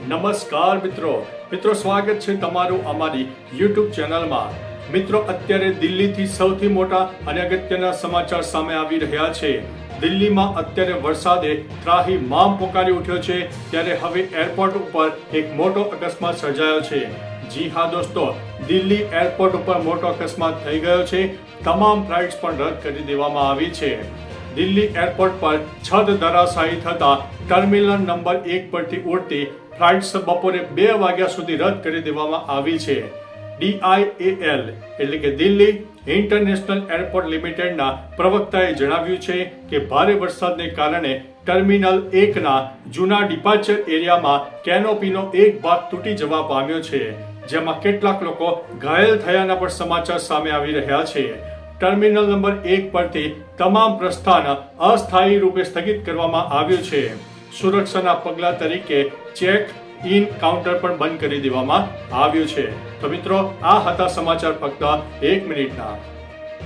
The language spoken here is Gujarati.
નમસ્કાર મિત્રો. મિત્રો, સ્વાગત છે તમારું અમારી યુટ્યુબ ચેનલમાં. મિત્રો, અત્યારે દિલ્હીથી સૌથી મોટા અને અગત્યના સમાચાર સામે આવી રહ્યા છે. દિલ્હીમાં અત્યારે વરસાદે ત્રાહી મામ પોકારી ઉઠ્યો છે, ત્યારે હવે એરપોર્ટ ઉપર એક મોટો અકસ્માત સર્જાયો છે. જી હા, દોસ્તો, દિલ્હી એરપોર્ટ ઉપર મોટો અકસ્માત થઈ ગયો છે. તમામ ફ્લાઇટ્સ પણ રદ કરી દેવામાં આવી છે. દિલ્હી એરપોર્ટ પર છત ધરાશાયી થતા ટર્મિનલ નંબર એક પરથી ઉડતી ફ્લાઇટ્સ બપોરે બે વાગ્યા સુધી રદ કરી દેવામાં આવી છે. ડીઆઈએએલ એટલે કે દિલ્હી ઇન્ટરનેશનલ એરપોર્ટ લિમિટેડના પ્રવક્તાએ જણાવ્યું છે કે ભારે વરસાદને કારણે ટર્મિનલ એકના જૂના ડિપાર્ચર એરિયામાં કેનોપીનો એક ભાગ તૂટી જવા પામ્યો છે, જેમાં કેટલાક લોકો ઘાયલ થયાના પણ સમાચાર સામે આવી રહ્યા છે. ટર્મિનલ નંબર એક પરથી તમામ પ્રસ્થાન અસ્થાયી રૂપે સ્થગિત કરવામાં આવ્યું છે. સુરક્ષાના પગલા તરીકે ચેક ઇન કાઉન્ટર પણ બંધ કરી દેવામાં આવ્યું છે. તો મિત્રો, આ હતા સમાચાર ફક્ત એક મિનિટના.